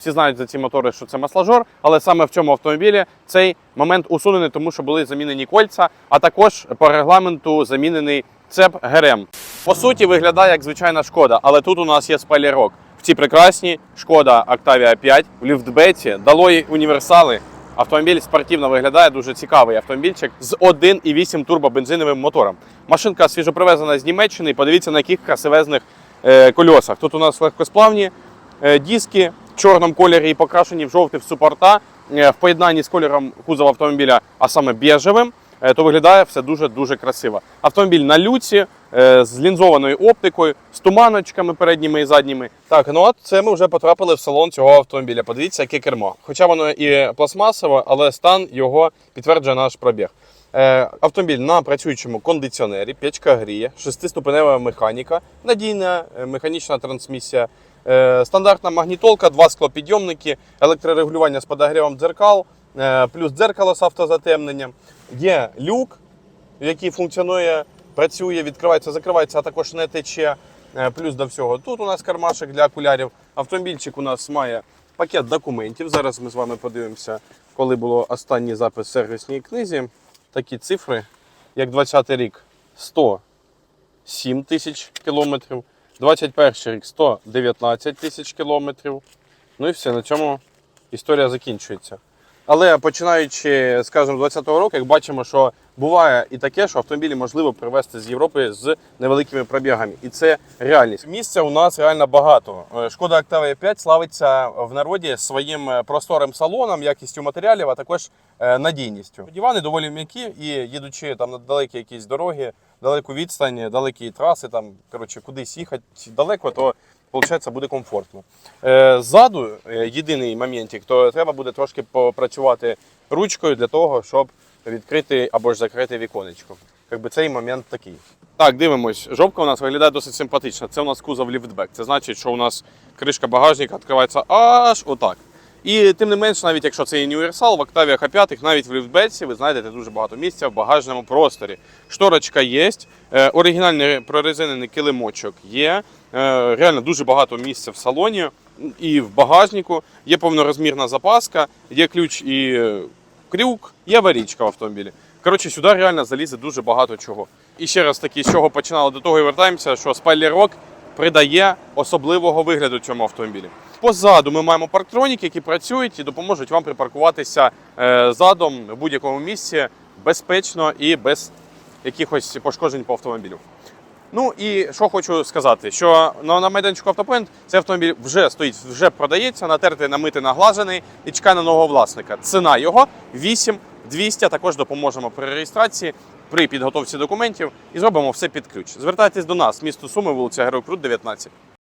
Всі знають за ці мотори, що це масложор, але саме в цьому автомобілі цей момент усунений, тому що були замінені кольця, а також по регламенту замінений цеп ГРМ. По суті, виглядає як звичайна шкода, але тут у нас є спойлерок. В цій прекрасній шкода Octavia 5 в ліфтбеці дало їй універсали. Автомобіль спортивно виглядає дуже цікавий автомобільчик з 1,8 турбобензиновим мотором. Машинка свіжопривезена з Німеччини. Подивіться на яких красивезних е, кольосах. Тут у нас легкосплавні е, диски чорному кольорі і покрашені в жовтий в супорта. Е, в поєднанні з кольором кузова автомобіля, а саме біжевим, е, то виглядає все дуже-дуже красиво. Автомобіль на люці е, з лінзованою оптикою, з туманочками передніми і задніми. Так, ну от це ми вже потрапили в салон цього автомобіля. Подивіться, яке кермо. Хоча воно і пластмасове, але стан його підтверджує наш пробіг. Автомобіль на працюючому кондиціонері, печка гріє, шестиступенева механіка, надійна механічна трансмісія, стандартна магнітолка, два склопідйомники, електрорегулювання з подогрівом дзеркал, е, плюс дзеркало з автозатемненням. Є люк, який функціонує, працює, відкривається, закривається, а також не тече. Е, Плюс до всього. Тут у нас кармашек для окулярів. Автомобільчик у нас має пакет документів. Зараз ми з вами подивимося, коли було останній запис в сервісній книзі. Такі цифри, як 20 рік 107 тисяч кілометрів, 21 рік 119 тисяч кілометрів. Ну і все, на цьому історія закінчується. Але починаючи, скажімо, з 20-го року, як бачимо, що буває і таке, що автомобілі можливо привезти з Європи з невеликими пробігами. І це реальність. Місця у нас реально багато. Е, Шкода Octavia 5 славиться в народі своїм е, просторим салоном, якістю матеріалів, а також е, надійністю. Дивани доволі м'які і їдучи там на далекі якісь дороги, далеку відстань, далекі траси, там коротше кудись їхати далеко, то Получається, буде комфортно. Е, Ззаду е, єдиний моментик, то треба буде трошки попрацювати ручкою для того, щоб відкрити або ж закрити віконечко. Якби цей момент такий. Так, дивимось. Жопка у нас виглядає досить симпатично. Це у нас кузов ліфтбек. Це значить, що у нас кришка багажника відкривається аж отак. І тим не менш, навіть якщо це універсал, в Octavia H5, навіть в ліфтбеці, ви знайдете дуже багато місця в багажному просторі. Шторочка є, е, оригінальний прорезинений килимочок є. Е, Реально дуже багато місця в салоні і в багажнику. Є повнорозмірна запаска, є ключ і крюк, є аварійка в автомобілі. Коротше, сюди реально залізе дуже багато чого. І ще раз таки, з чого починали до того і вертаємося, що спойлерок придає особливого вигляду цьому автомобілі. Позаду ми маємо парктроніки, які працюють і допоможуть вам припаркуватися е, задом в будь-якому місці безпечно і без якихось пошкоджень по автомобілю. Ну і що хочу сказати, що на, майданчику Автопоінт цей автомобіль вже стоїть, вже продається, натертий, намитий, наглажений і чекає на нового власника. Ціна його 8200, Також допоможемо при реєстрації, при підготовці документів і зробимо все під ключ. Звертайтесь до нас, місто Суми, вулиця Герой Крут, 19.